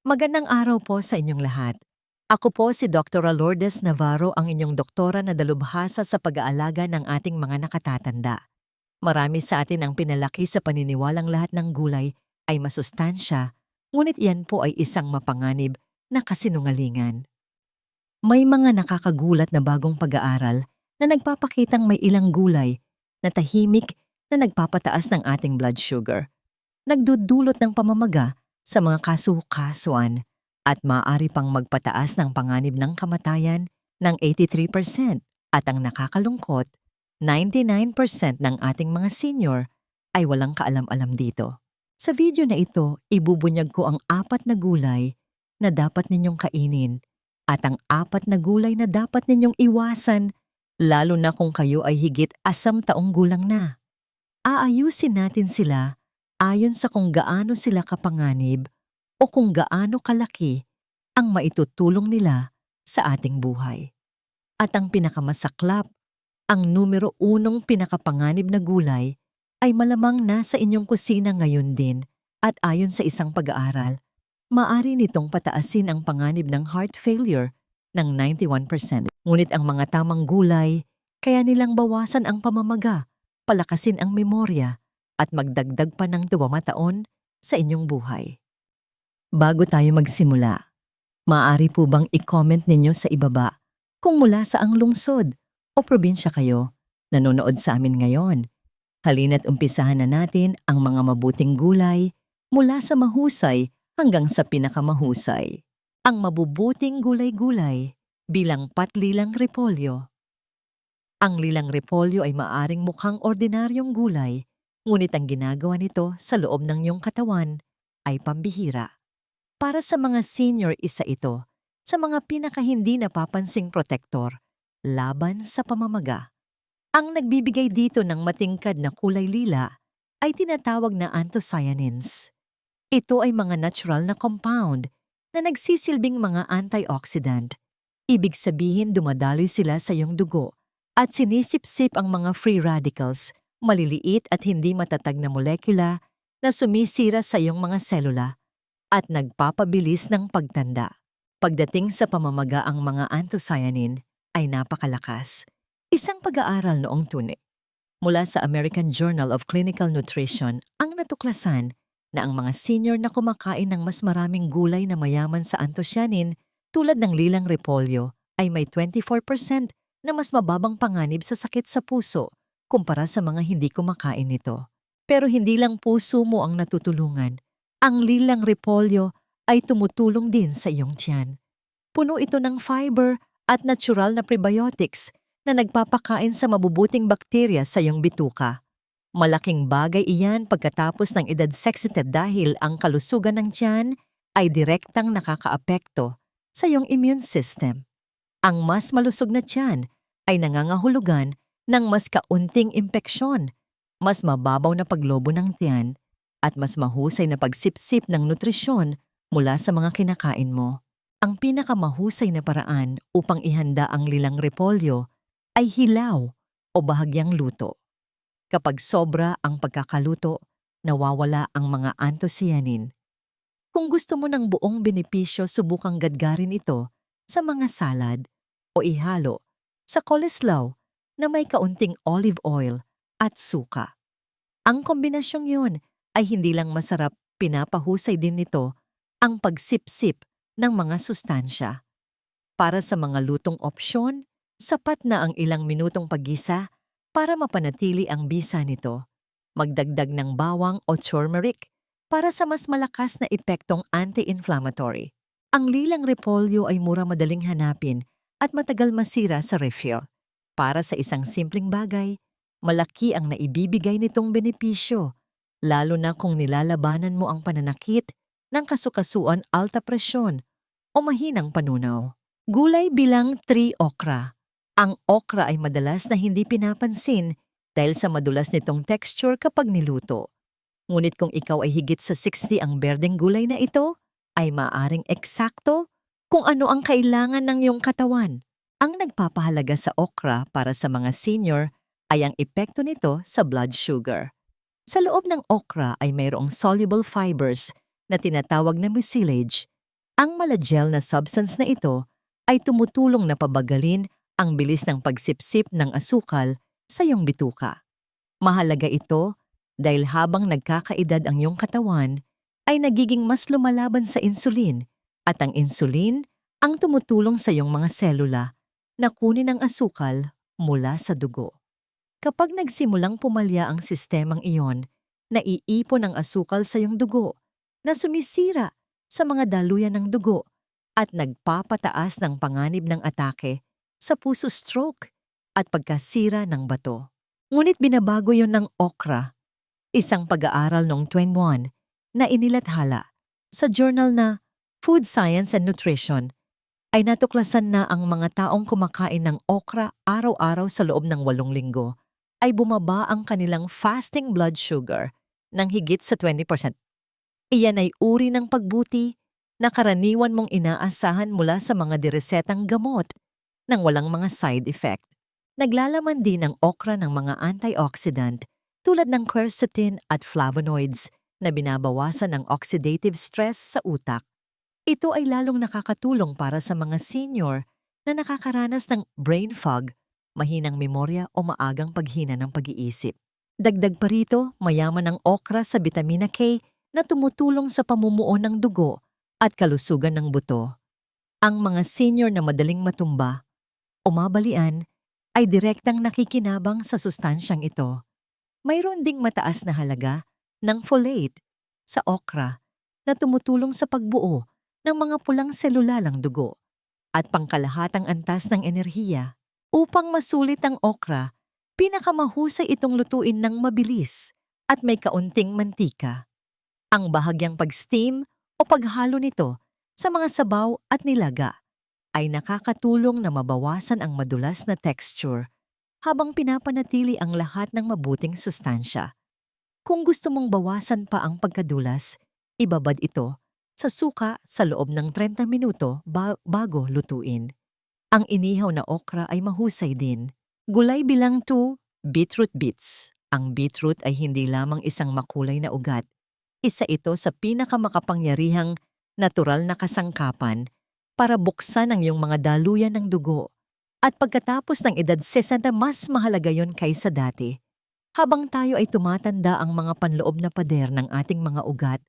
Magandang araw po sa inyong lahat. Ako po si Dr. Lourdes Navarro, ang inyong doktora na dalubhasa sa pag-aalaga ng ating mga nakatatanda. Marami sa atin ang pinalaki sa paniniwalang lahat ng gulay ay masustansya, ngunit yan po ay isang mapanganib na kasinungalingan. May mga nakakagulat na bagong pag-aaral na nagpapakitang may ilang gulay na tahimik na nagpapataas ng ating blood sugar, nagdudulot ng pamamaga sa mga kasu-kasuan at maaari pang magpataas ng panganib ng kamatayan ng 83% at ang nakakalungkot, 99% ng ating mga senior ay walang kaalam-alam dito. Sa video na ito, ibubunyag ko ang apat na gulay na dapat ninyong kainin at ang apat na gulay na dapat ninyong iwasan lalo na kung kayo ay higit asam taong gulang na. Aayusin natin sila ayon sa kung gaano sila kapanganib o kung gaano kalaki ang maitutulong nila sa ating buhay. At ang pinakamasaklap, ang numero unong pinakapanganib na gulay ay malamang nasa inyong kusina ngayon din at ayon sa isang pag-aaral, maari nitong pataasin ang panganib ng heart failure ng 91%. Ngunit ang mga tamang gulay, kaya nilang bawasan ang pamamaga, palakasin ang memorya, at magdagdag pa ng taon sa inyong buhay. Bago tayo magsimula, maaari po bang i-comment ninyo sa ibaba kung mula sa ang lungsod o probinsya kayo nanonood sa amin ngayon. Halina't umpisahan na natin ang mga mabuting gulay mula sa mahusay hanggang sa pinakamahusay. Ang mabubuting gulay-gulay bilang patlilang repolyo. Ang lilang repolyo ay maaring mukhang ordinaryong gulay, ngunit ang ginagawa nito sa loob ng iyong katawan ay pambihira. Para sa mga senior isa ito, sa mga pinaka hindi napapansing protektor, laban sa pamamaga. Ang nagbibigay dito ng matingkad na kulay lila ay tinatawag na anthocyanins. Ito ay mga natural na compound na nagsisilbing mga antioxidant. Ibig sabihin dumadaloy sila sa iyong dugo at sinisipsip ang mga free radicals, maliliit at hindi matatag na molekula na sumisira sa iyong mga selula at nagpapabilis ng pagtanda. Pagdating sa pamamaga ang mga anthocyanin ay napakalakas. Isang pag-aaral noong tuni mula sa American Journal of Clinical Nutrition ang natuklasan na ang mga senior na kumakain ng mas maraming gulay na mayaman sa anthocyanin tulad ng lilang repolyo ay may 24% na mas mababang panganib sa sakit sa puso kumpara sa mga hindi kumakain nito. Pero hindi lang puso mo ang natutulungan. Ang lilang repolyo ay tumutulong din sa iyong tiyan. Puno ito ng fiber at natural na prebiotics na nagpapakain sa mabubuting bakterya sa iyong bituka. Malaking bagay iyan pagkatapos ng edad 60 dahil ang kalusugan ng tiyan ay direktang nakakaapekto sa iyong immune system. Ang mas malusog na tiyan ay nangangahulugan ng mas kaunting impeksyon, mas mababaw na paglobo ng tiyan, at mas mahusay na pagsipsip ng nutrisyon mula sa mga kinakain mo. Ang pinakamahusay na paraan upang ihanda ang lilang repolyo ay hilaw o bahagyang luto. Kapag sobra ang pagkakaluto, nawawala ang mga anthocyanin. Kung gusto mo ng buong benepisyo, subukang gadgarin ito sa mga salad o ihalo sa coleslaw na may kaunting olive oil at suka. Ang kombinasyong yun ay hindi lang masarap, pinapahusay din nito ang pagsipsip ng mga sustansya. Para sa mga lutong opsyon, sapat na ang ilang minutong paggisa para mapanatili ang bisa nito. Magdagdag ng bawang o turmeric para sa mas malakas na epektong anti-inflammatory. Ang lilang repolyo ay mura madaling hanapin at matagal masira sa refill. Para sa isang simpleng bagay, malaki ang naibibigay nitong benepisyo, lalo na kung nilalabanan mo ang pananakit ng kasukasuan alta presyon o mahinang panunaw. Gulay bilang 3 okra. Ang okra ay madalas na hindi pinapansin dahil sa madulas nitong texture kapag niluto. Ngunit kung ikaw ay higit sa 60 ang berdeng gulay na ito, ay maaring eksakto kung ano ang kailangan ng iyong katawan. Ang nagpapahalaga sa okra para sa mga senior ay ang epekto nito sa blood sugar. Sa loob ng okra ay mayroong soluble fibers na tinatawag na mucilage Ang malagel na substance na ito ay tumutulong na pabagalin ang bilis ng pagsipsip ng asukal sa iyong bituka. Mahalaga ito dahil habang nagkakaedad ang iyong katawan, ay nagiging mas lumalaban sa insulin at ang insulin ang tumutulong sa iyong mga selula na kunin ang asukal mula sa dugo. Kapag nagsimulang pumalya ang sistemang iyon, naiipon ang asukal sa iyong dugo na sumisira sa mga daluyan ng dugo at nagpapataas ng panganib ng atake sa puso stroke at pagkasira ng bato. Ngunit binabago yon ng okra, isang pag-aaral noong 21 na inilathala sa journal na Food Science and Nutrition ay natuklasan na ang mga taong kumakain ng okra araw-araw sa loob ng walong linggo ay bumaba ang kanilang fasting blood sugar ng higit sa 20%. Iyan ay uri ng pagbuti na karaniwan mong inaasahan mula sa mga diresetang gamot nang walang mga side effect. Naglalaman din ang okra ng mga antioxidant tulad ng quercetin at flavonoids na binabawasan ng oxidative stress sa utak. Ito ay lalong nakakatulong para sa mga senior na nakakaranas ng brain fog, mahinang memorya o maagang paghina ng pag-iisip. Dagdag pa rito, mayaman ang okra sa vitamina K na tumutulong sa pamumuo ng dugo at kalusugan ng buto. Ang mga senior na madaling matumba o mabalian ay direktang nakikinabang sa sustansyang ito. Mayroon ding mataas na halaga ng folate sa okra na tumutulong sa pagbuo ng mga pulang selula ng dugo at pangkalahatang antas ng enerhiya. Upang masulit ang okra, pinakamahusay itong lutuin ng mabilis at may kaunting mantika. Ang bahagyang pag-steam o paghalo nito sa mga sabaw at nilaga ay nakakatulong na mabawasan ang madulas na texture habang pinapanatili ang lahat ng mabuting sustansya. Kung gusto mong bawasan pa ang pagkadulas, ibabad ito sa suka sa loob ng 30 minuto ba- bago lutuin. Ang inihaw na okra ay mahusay din. Gulay bilang 2, beetroot bits. Ang beetroot ay hindi lamang isang makulay na ugat. Isa ito sa pinakamakapangyarihang natural na kasangkapan para buksan ang iyong mga daluyan ng dugo. At pagkatapos ng edad 60, mas mahalaga yon kaysa dati. Habang tayo ay tumatanda ang mga panloob na pader ng ating mga ugat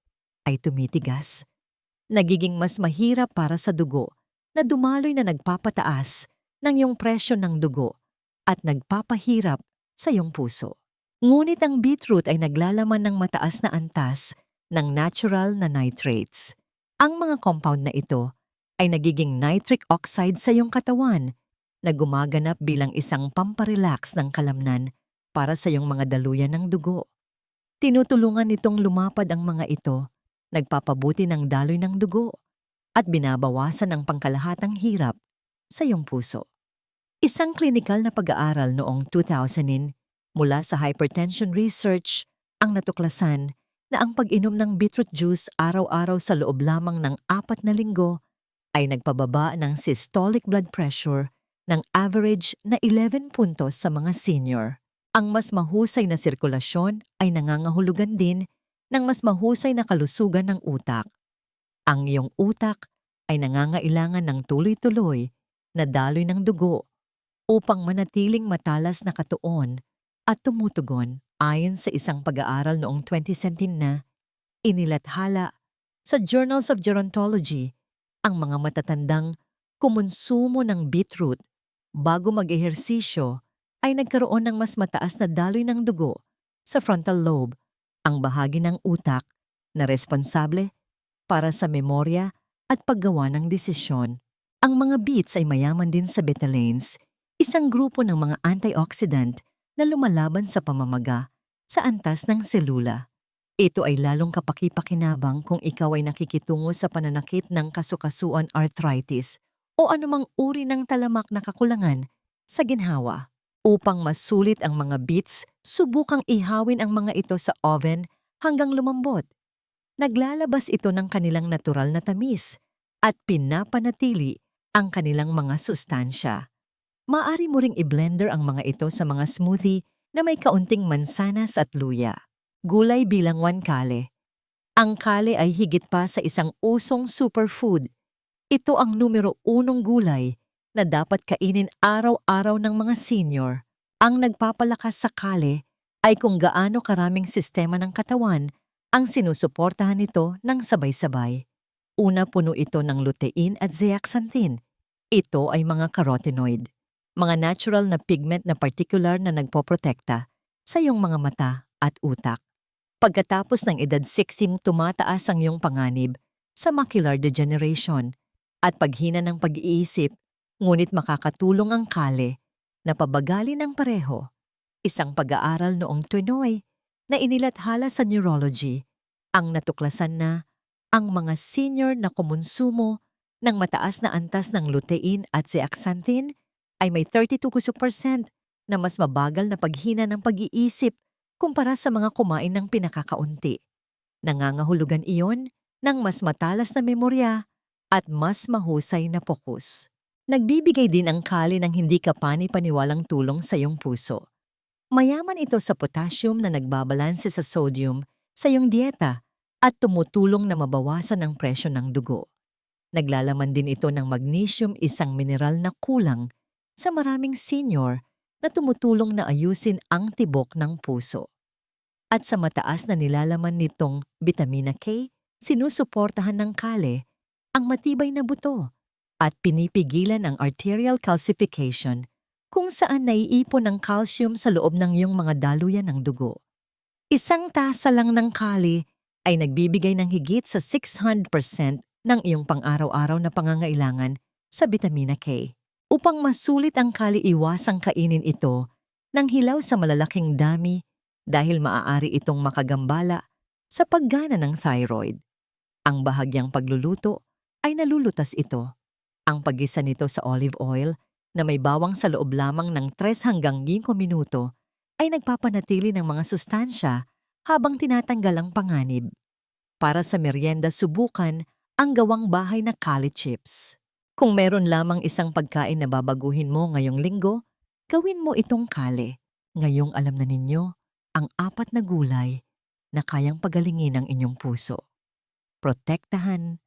ay tumitigas nagiging mas mahirap para sa dugo na dumaloy na nagpapataas ng iyong presyo ng dugo at nagpapahirap sa iyong puso. Ngunit ang beetroot ay naglalaman ng mataas na antas ng natural na nitrates. Ang mga compound na ito ay nagiging nitric oxide sa iyong katawan na gumaganap bilang isang pamparelax ng kalamnan para sa iyong mga daluyan ng dugo. Tinutulungan nitong lumapad ang mga ito nagpapabuti ng daloy ng dugo at binabawasan ang pangkalahatang hirap sa iyong puso. Isang klinikal na pag-aaral noong 2000 mula sa hypertension research ang natuklasan na ang pag-inom ng beetroot juice araw-araw sa loob lamang ng apat na linggo ay nagpababa ng systolic blood pressure ng average na 11 puntos sa mga senior. Ang mas mahusay na sirkulasyon ay nangangahulugan din ng mas mahusay na kalusugan ng utak. Ang iyong utak ay nangangailangan ng tuloy-tuloy na daloy ng dugo upang manatiling matalas na katuon at tumutugon ayon sa isang pag-aaral noong 2017 na inilathala sa Journals of Gerontology ang mga matatandang kumonsumo ng beetroot bago mag-ehersisyo ay nagkaroon ng mas mataas na daloy ng dugo sa frontal lobe ang bahagi ng utak na responsable para sa memorya at paggawa ng desisyon. Ang mga beets ay mayaman din sa betalains, isang grupo ng mga antioxidant na lumalaban sa pamamaga sa antas ng selula. Ito ay lalong kapakipakinabang kung ikaw ay nakikitungo sa pananakit ng kasukasuan arthritis o anumang uri ng talamak na kakulangan sa ginhawa. Upang masulit ang mga beets, subukang ihawin ang mga ito sa oven hanggang lumambot. Naglalabas ito ng kanilang natural na tamis at pinapanatili ang kanilang mga sustansya. Maari mo ring i-blender ang mga ito sa mga smoothie na may kaunting mansanas at luya. Gulay bilang one kale. Ang kale ay higit pa sa isang usong superfood Ito ang numero unong gulay na dapat kainin araw-araw ng mga senior. Ang nagpapalakas sa kale ay kung gaano karaming sistema ng katawan ang sinusuportahan nito ng sabay-sabay. Una puno ito ng lutein at zeaxanthin. Ito ay mga carotenoid, mga natural na pigment na particular na nagpoprotekta sa iyong mga mata at utak. Pagkatapos ng edad 16, tumataas ang iyong panganib sa macular degeneration at paghina ng pag-iisip, ngunit makakatulong ang kale na pabagali ng pareho. Isang pag-aaral noong Tunoy na inilathala sa neurology ang natuklasan na ang mga senior na kumonsumo ng mataas na antas ng lutein at zeaxanthin ay may 32% na mas mabagal na paghina ng pag-iisip kumpara sa mga kumain ng pinakakaunti. Nangangahulugan iyon ng mas matalas na memorya at mas mahusay na pokus. Nagbibigay din ang kali ng hindi ka pani-paniwalang tulong sa iyong puso. Mayaman ito sa potassium na nagbabalanse sa sodium sa iyong dieta at tumutulong na mabawasan ang presyo ng dugo. Naglalaman din ito ng magnesium isang mineral na kulang sa maraming senior na tumutulong na ayusin ang tibok ng puso. At sa mataas na nilalaman nitong vitamina K, sinusuportahan ng kale ang matibay na buto at pinipigilan ang arterial calcification kung saan naiipon ang calcium sa loob ng iyong mga daluyan ng dugo. Isang tasa lang ng kali ay nagbibigay ng higit sa 600% ng iyong pang-araw-araw na pangangailangan sa vitamina K. Upang masulit ang kali iwasang kainin ito ng hilaw sa malalaking dami dahil maaari itong makagambala sa paggana ng thyroid. Ang bahagyang pagluluto ay nalulutas ito. Ang paggisa nito sa olive oil na may bawang sa loob lamang ng 3 hanggang 5 minuto ay nagpapanatili ng mga sustansya habang tinatanggal ang panganib. Para sa merienda subukan ang gawang bahay na kali chips. Kung meron lamang isang pagkain na babaguhin mo ngayong linggo, gawin mo itong kale. Ngayong alam na ninyo ang apat na gulay na kayang pagalingin ang inyong puso. Protektahan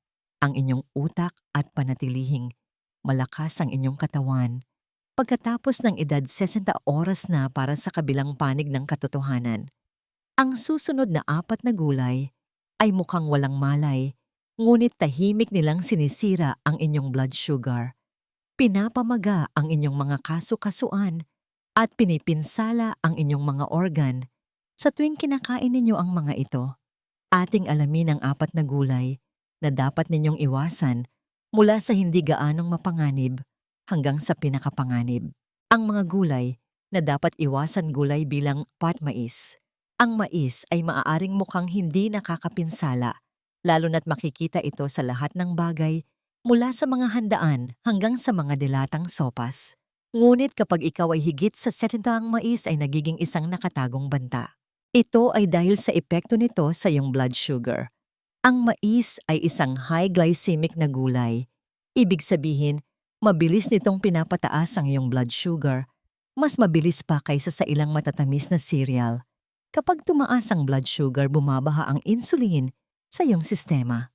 ang inyong utak at panatilihing malakas ang inyong katawan pagkatapos ng edad 60 oras na para sa kabilang panig ng katotohanan. Ang susunod na apat na gulay ay mukhang walang malay, ngunit tahimik nilang sinisira ang inyong blood sugar. Pinapamaga ang inyong mga kaso-kasuan at pinipinsala ang inyong mga organ sa tuwing kinakain ninyo ang mga ito. Ating alamin ang apat na gulay na dapat ninyong iwasan mula sa hindi gaanong mapanganib hanggang sa pinakapanganib. Ang mga gulay na dapat iwasan gulay bilang patmais. Ang mais ay maaaring mukhang hindi nakakapinsala, lalo na't makikita ito sa lahat ng bagay mula sa mga handaan hanggang sa mga dilatang sopas. Ngunit kapag ikaw ay higit sa setintang mais ay nagiging isang nakatagong banta. Ito ay dahil sa epekto nito sa iyong blood sugar. Ang mais ay isang high glycemic na gulay. Ibig sabihin, mabilis nitong pinapataas ang iyong blood sugar, mas mabilis pa kaysa sa ilang matatamis na cereal. Kapag tumaas ang blood sugar, bumabaha ang insulin sa iyong sistema.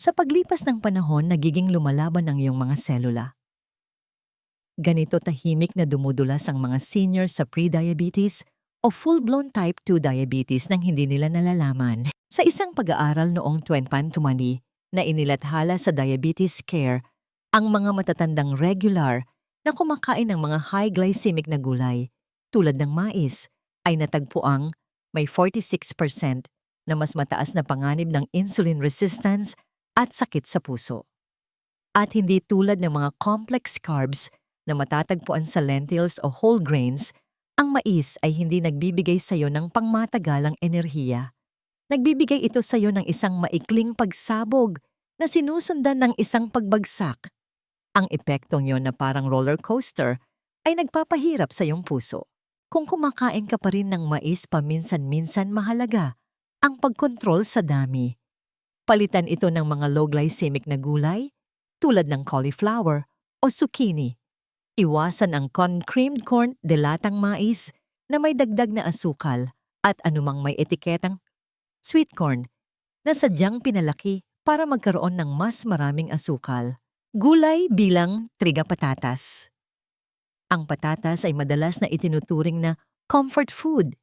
Sa paglipas ng panahon, nagiging lumalaban ang iyong mga selula. Ganito tahimik na dumudulas ang mga senior sa pre-diabetes o full-blown type 2 diabetes nang hindi nila nalalaman. Sa isang pag-aaral noong 2020 na inilathala sa Diabetes Care, ang mga matatandang regular na kumakain ng mga high glycemic na gulay tulad ng mais, ay natagpuang may 46% na mas mataas na panganib ng insulin resistance at sakit sa puso. At hindi tulad ng mga complex carbs na matatagpuan sa lentils o whole grains, ang mais ay hindi nagbibigay sa iyo ng pangmatagalang enerhiya. Nagbibigay ito sa iyo ng isang maikling pagsabog na sinusundan ng isang pagbagsak. Ang epektong yon na parang roller coaster ay nagpapahirap sa iyong puso. Kung kumakain ka pa rin ng mais paminsan-minsan mahalaga ang pagkontrol sa dami. Palitan ito ng mga low glycemic na gulay tulad ng cauliflower o zucchini. Iwasan ang con-creamed corn delatang mais na may dagdag na asukal at anumang may etiketang sweet corn na sadyang pinalaki para magkaroon ng mas maraming asukal. Gulay bilang triga patatas. Ang patatas ay madalas na itinuturing na comfort food.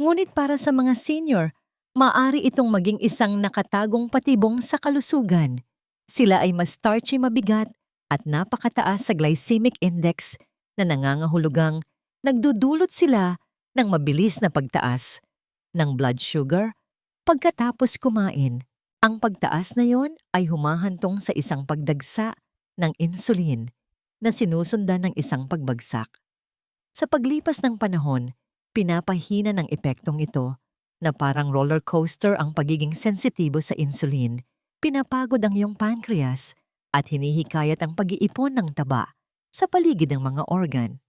Ngunit para sa mga senior, maaari itong maging isang nakatagong patibong sa kalusugan. Sila ay mas starchy mabigat at napakataas sa glycemic index na nangangahulugang nagdudulot sila ng mabilis na pagtaas ng blood sugar pagkatapos kumain. Ang pagtaas na yon ay humahantong sa isang pagdagsa ng insulin na sinusundan ng isang pagbagsak. Sa paglipas ng panahon, pinapahina ng epektong ito na parang roller coaster ang pagiging sensitibo sa insulin, pinapagod ang iyong pancreas at hinihikayat ang pag-iipon ng taba sa paligid ng mga organ.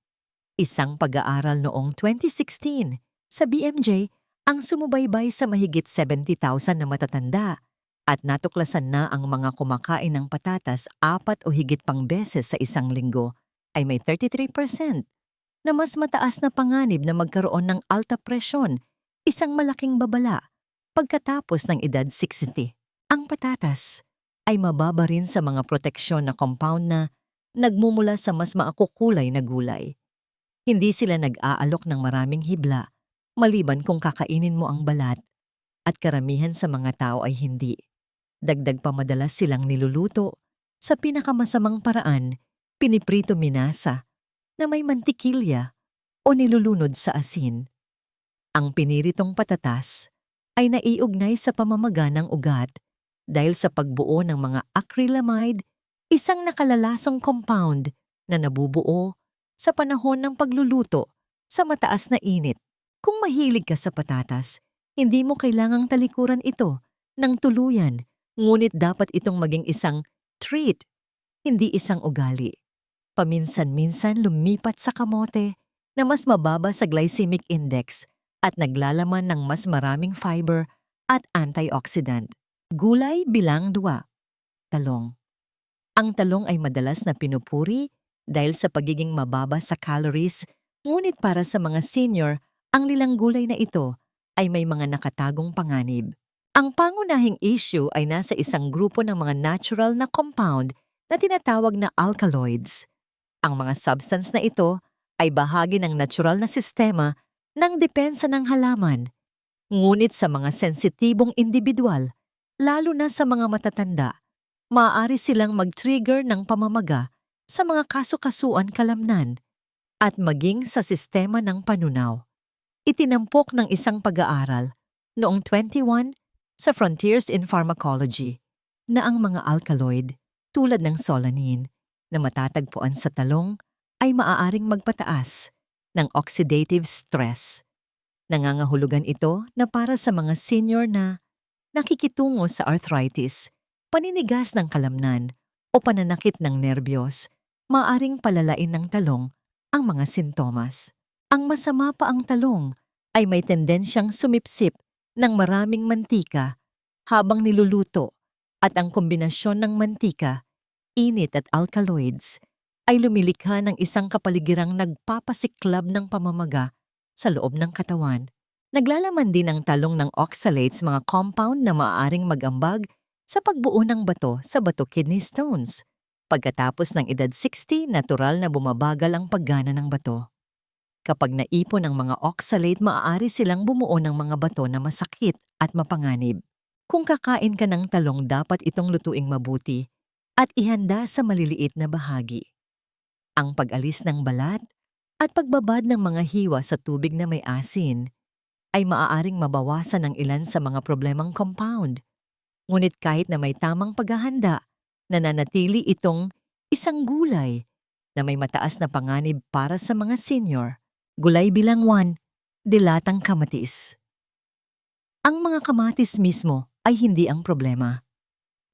Isang pag-aaral noong 2016 sa BMJ ang sumubaybay sa mahigit 70,000 na matatanda at natuklasan na ang mga kumakain ng patatas apat o higit pang beses sa isang linggo ay may 33% na mas mataas na panganib na magkaroon ng alta presyon, isang malaking babala, pagkatapos ng edad 60. Ang patatas ay mababa rin sa mga proteksyon na compound na nagmumula sa mas maakukulay na gulay. Hindi sila nag-aalok ng maraming hibla, maliban kung kakainin mo ang balat, at karamihan sa mga tao ay hindi. Dagdag pa madalas silang niluluto sa pinakamasamang paraan, piniprito minasa, na may mantikilya o nilulunod sa asin. Ang piniritong patatas ay naiugnay sa pamamaga ng ugat dahil sa pagbuo ng mga acrylamide, isang nakalalasong compound na nabubuo sa panahon ng pagluluto sa mataas na init. Kung mahilig ka sa patatas, hindi mo kailangang talikuran ito ng tuluyan, ngunit dapat itong maging isang treat, hindi isang ugali. Paminsan-minsan lumipat sa kamote na mas mababa sa glycemic index at naglalaman ng mas maraming fiber at antioxidant. Gulay bilang dua. Talong. Ang talong ay madalas na pinupuri dahil sa pagiging mababa sa calories, ngunit para sa mga senior, ang lilang gulay na ito ay may mga nakatagong panganib. Ang pangunahing issue ay nasa isang grupo ng mga natural na compound na tinatawag na alkaloids. Ang mga substance na ito ay bahagi ng natural na sistema ng depensa ng halaman. Ngunit sa mga sensitibong individual, lalo na sa mga matatanda, maaari silang mag-trigger ng pamamaga sa mga kaso-kasuan kalamnan at maging sa sistema ng panunaw. Itinampok ng isang pag-aaral noong 21 sa Frontiers in Pharmacology na ang mga alkaloid tulad ng solanine na matatagpuan sa talong ay maaaring magpataas ng oxidative stress. Nangangahulugan ito na para sa mga senior na nakikitungo sa arthritis, paninigas ng kalamnan o pananakit ng nerbiyos, maaring palalain ng talong ang mga sintomas. Ang masama pa ang talong ay may tendensyang sumipsip ng maraming mantika habang niluluto at ang kombinasyon ng mantika init at alkaloids ay lumilikha ng isang kapaligirang nagpapasiklab ng pamamaga sa loob ng katawan. Naglalaman din ang talong ng oxalates mga compound na maaaring magambag sa pagbuo ng bato sa bato kidney stones. Pagkatapos ng edad 60, natural na bumabagal ang paggana ng bato. Kapag naipon ang mga oxalate, maaari silang bumuo ng mga bato na masakit at mapanganib. Kung kakain ka ng talong, dapat itong lutuing mabuti at ihanda sa maliliit na bahagi. Ang pag-alis ng balat at pagbabad ng mga hiwa sa tubig na may asin ay maaaring mabawasan ng ilan sa mga problemang compound. Ngunit kahit na may tamang paghahanda, nananatili itong isang gulay na may mataas na panganib para sa mga senior. Gulay bilang 1, dilatang kamatis. Ang mga kamatis mismo ay hindi ang problema.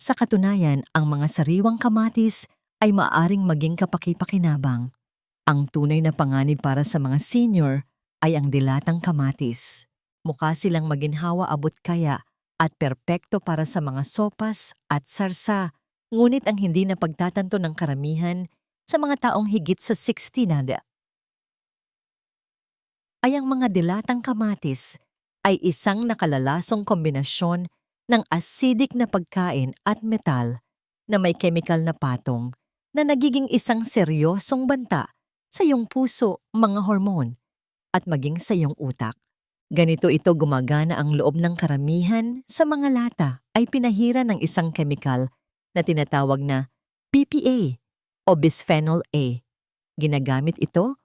Sa katunayan, ang mga sariwang kamatis ay maaring maging kapakipakinabang. Ang tunay na panganib para sa mga senior ay ang dilatang kamatis. Mukha silang maginhawa abot kaya at perpekto para sa mga sopas at sarsa, ngunit ang hindi na pagtatanto ng karamihan sa mga taong higit sa 60 na ay ang mga dilatang kamatis ay isang nakalalasong kombinasyon ng acidic na pagkain at metal na may chemical na patong na nagiging isang seryosong banta sa iyong puso, mga hormone, at maging sa iyong utak. Ganito ito gumagana ang loob ng karamihan sa mga lata ay pinahira ng isang chemical na tinatawag na BPA o bisphenol A. Ginagamit ito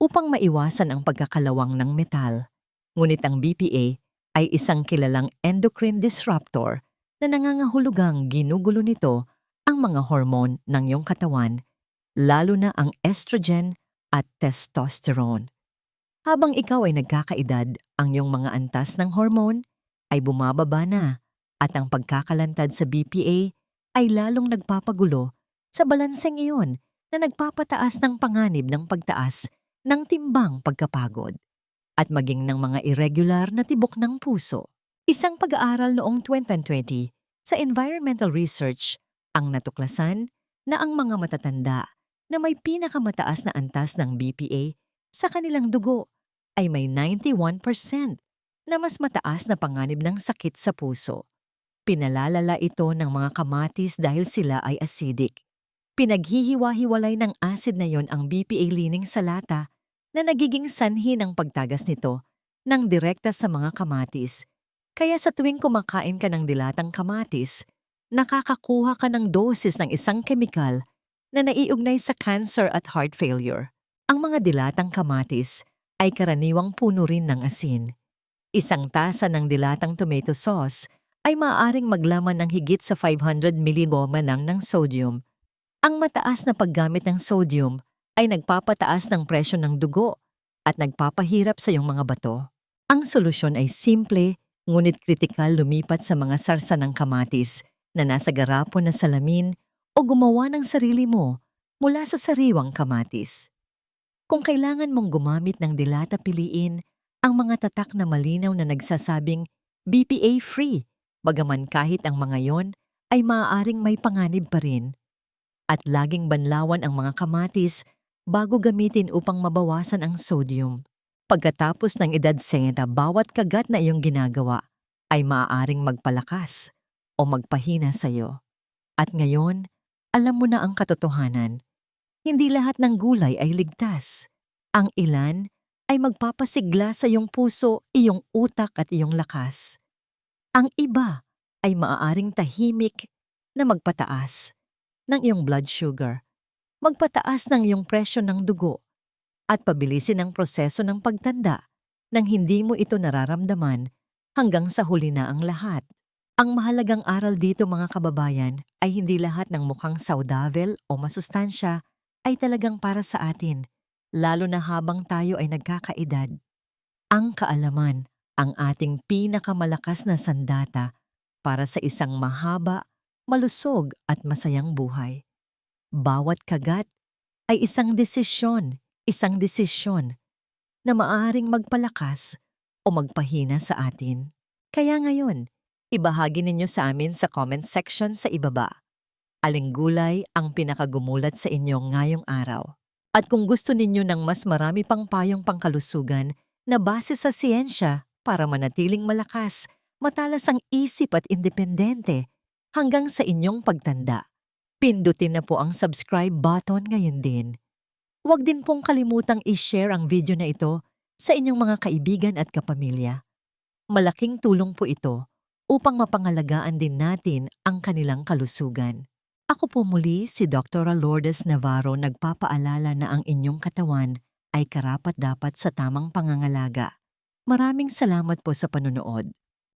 upang maiwasan ang pagkakalawang ng metal. Ngunit ang BPA ay isang kilalang endocrine disruptor na nangangahulugang ginugulo nito ang mga hormone ng iyong katawan, lalo na ang estrogen at testosterone. Habang ikaw ay nagkakaedad, ang iyong mga antas ng hormone ay bumababa na at ang pagkakalantad sa BPA ay lalong nagpapagulo sa balanseng iyon na nagpapataas ng panganib ng pagtaas ng timbang pagkapagod at maging ng mga irregular na tibok ng puso. Isang pag-aaral noong 2020 sa environmental research ang natuklasan na ang mga matatanda na may pinakamataas na antas ng BPA sa kanilang dugo ay may 91% na mas mataas na panganib ng sakit sa puso. Pinalalala ito ng mga kamatis dahil sila ay acidic. Pinaghihiwa-hiwalay ng acid na yon ang BPA lining sa lata na nagiging sanhi ng pagtagas nito ng direkta sa mga kamatis. Kaya sa tuwing kumakain ka ng dilatang kamatis, nakakakuha ka ng dosis ng isang kemikal na naiugnay sa cancer at heart failure. Ang mga dilatang kamatis ay karaniwang puno rin ng asin. Isang tasa ng dilatang tomato sauce ay maaaring maglaman ng higit sa 500 mg ng ng sodium ang mataas na paggamit ng sodium ay nagpapataas ng presyo ng dugo at nagpapahirap sa iyong mga bato. Ang solusyon ay simple ngunit kritikal lumipat sa mga sarsa ng kamatis na nasa garapon na salamin o gumawa ng sarili mo mula sa sariwang kamatis. Kung kailangan mong gumamit ng dilata piliin ang mga tatak na malinaw na nagsasabing BPA-free, bagaman kahit ang mga yon ay maaaring may panganib pa rin at laging banlawan ang mga kamatis bago gamitin upang mabawasan ang sodium. Pagkatapos ng edad 60, bawat kagat na iyong ginagawa ay maaaring magpalakas o magpahina sa iyo. At ngayon, alam mo na ang katotohanan. Hindi lahat ng gulay ay ligtas. Ang ilan ay magpapasigla sa iyong puso, iyong utak at iyong lakas. Ang iba ay maaaring tahimik na magpataas ng iyong blood sugar, magpataas ng iyong presyo ng dugo, at pabilisin ang proseso ng pagtanda nang hindi mo ito nararamdaman hanggang sa huli na ang lahat. Ang mahalagang aral dito mga kababayan ay hindi lahat ng mukhang saudavel o masustansya ay talagang para sa atin, lalo na habang tayo ay nagkakaedad. Ang kaalaman ang ating pinakamalakas na sandata para sa isang mahaba malusog at masayang buhay. Bawat kagat ay isang desisyon, isang desisyon na maaring magpalakas o magpahina sa atin. Kaya ngayon, ibahagi ninyo sa amin sa comment section sa ibaba. Aling gulay ang pinakagumulat sa inyo ngayong araw. At kung gusto ninyo ng mas marami pang payong pangkalusugan na base sa siyensya para manatiling malakas, matalas ang isip at independente, hanggang sa inyong pagtanda. Pindutin na po ang subscribe button ngayon din. Huwag din pong kalimutang i-share ang video na ito sa inyong mga kaibigan at kapamilya. Malaking tulong po ito upang mapangalagaan din natin ang kanilang kalusugan. Ako po muli si Dr. Lourdes Navarro nagpapaalala na ang inyong katawan ay karapat dapat sa tamang pangangalaga. Maraming salamat po sa panonood.